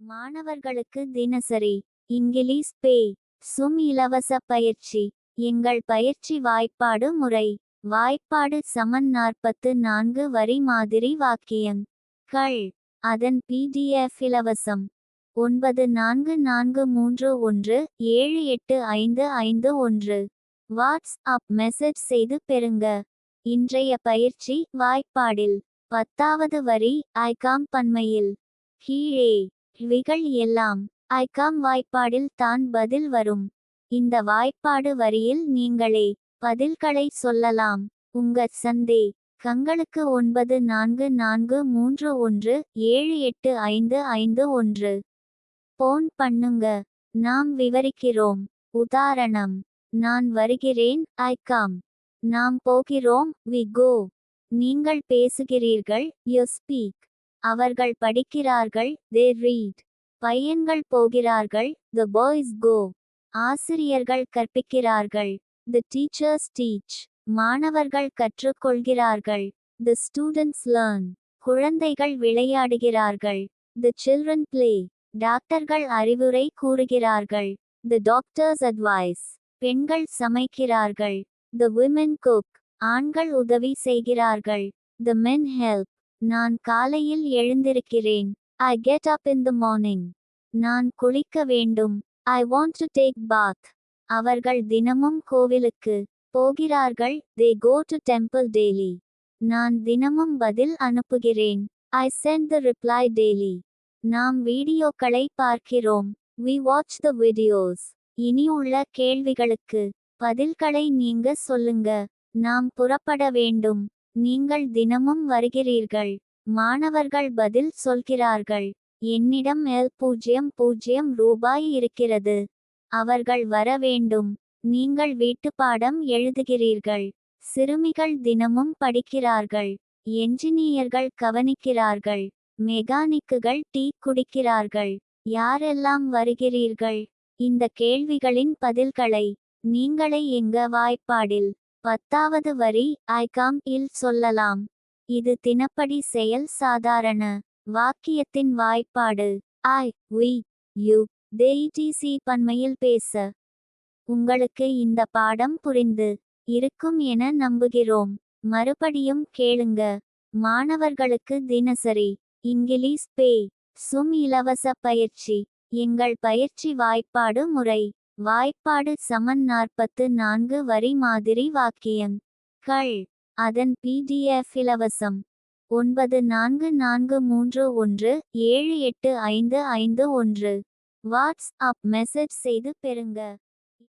மாணவர்களுக்கு தினசரி இங்கிலீஷ் பே சும் இலவச பயிற்சி எங்கள் பயிற்சி வாய்ப்பாடு முறை வாய்ப்பாடு சமன் நாற்பத்து நான்கு வரி மாதிரி வாக்கியம் கள் அதன் பிடிஎஃப் இலவசம் ஒன்பது நான்கு நான்கு மூன்று ஒன்று ஏழு எட்டு ஐந்து ஐந்து ஒன்று வாட்ஸ் அப் மெசேஜ் செய்து பெறுங்க. இன்றைய பயிற்சி வாய்ப்பாடில் பத்தாவது வரி ஐகாம் பன்மையில் கீழே. விகள் எல்லாம் ஐகாம் வாய்ப்பாடில் தான் பதில் வரும். இந்த வாய்ப்பாடு வரியில் நீங்களே பதில்களை சொல்லலாம். உங்க சந்தே கங்களுக்கு ஒன்பது நான்கு நான்கு மூன்று ஒன்று ஏழு எட்டு ஐந்து ஐந்து ஒன்று. போன் பண்ணுங்க. நாம் விவரிக்கிறோம். உதாரணம் நான் வருகிறேன் ஐகாம். நாம் போகிறோம் வி கோ நீங்கள் பேசுகிறீர்கள் யூ ஸ்பீக். அவர்கள் படிக்கிறார்கள் தே ரீட் பையன்கள் போகிறார்கள் த பாய்ஸ் கோ ஆசிரியர்கள் கற்பிக்கிறார்கள் தி டீச்சர்ஸ் டீச் மாணவர்கள் கற்றுக்கொள்கிறார்கள் தி ஸ்டூடெண்ட்ஸ் லேர்ன் குழந்தைகள் விளையாடுகிறார்கள் தி சில்ட்ரன் பிளே டாக்டர்கள் அறிவுரை கூறுகிறார்கள் தி டாக்டர்ஸ் அட்வைஸ் பெண்கள் சமைக்கிறார்கள் தி விமென் குக் ஆண்கள் உதவி செய்கிறார்கள் தி மென் ஹெல்ப் நான் காலையில் எழுந்திருக்கிறேன். I get up in the morning நான் குளிக்க வேண்டும். I want to take bath அவர்கள் தினமும் கோவிலுக்கு போகிறார்கள். They go to temple daily நான் தினமும் பதில் அனுப்புகிறேன். I send the reply daily நாம் வீடியோக்களை பார்க்கிறோம். வி வாட்ச் த வீடியோஸ் இனி உள்ள கேள்விகளுக்கு பதில்களை நீங்க சொல்லுங்க. நாம் புறப்பட வேண்டும். நீங்கள் தினமும் வருகிறீர்கள். மாணவர்கள் பதில் சொல்கிறார்கள். என்னிடம் எல் பூஜ்ஜியம் பூஜ்ஜியம் ரூபாய் இருக்கிறது. அவர்கள் வர வேண்டும். நீங்கள் வீட்டுப்பாடம் எழுதுகிறீர்கள். சிறுமிகள் தினமும் படிக்கிறார்கள். என்ஜினியர்கள் கவனிக்கிறார்கள். மெக்கானிக்குகள் டீ குடிக்கிறார்கள். யாரெல்லாம் வருகிறீர்கள்? இந்த கேள்விகளின் பதில்களை நீங்களே எங்க வாய்ப்பாடில் பத்தாவது வரி ஐகாம் இல் சொல்லலாம். இது தினப்படி செயல் சாதாரண வாக்கியத்தின் வாய்ப்பாடு. ஐ வி யு தேஇடிசி பன்மையில் பேச உங்களுக்கு இந்த பாடம் புரிந்து இருக்கும் என நம்புகிறோம். மறுபடியும் கேளுங்க. மாணவர்களுக்கு தினசரி இங்கிலீஷ் பே சும் இலவச பயிற்சி எங்கள் பயிற்சி வாய்ப்பாடு முறை. வாய்ப்பாடு சமன் நாற்பத்து நான்கு வரி மாதிரி வாக்கியம். கள். அதன் பிடிஎஃப் இலவசம். ஒன்பது நான்கு நான்கு மூன்று ஒன்று ஏழு எட்டு ஐந்து ஐந்து ஒன்று. வாட்ஸ்அப் மெசேஜ் செய்து பெறுங்க.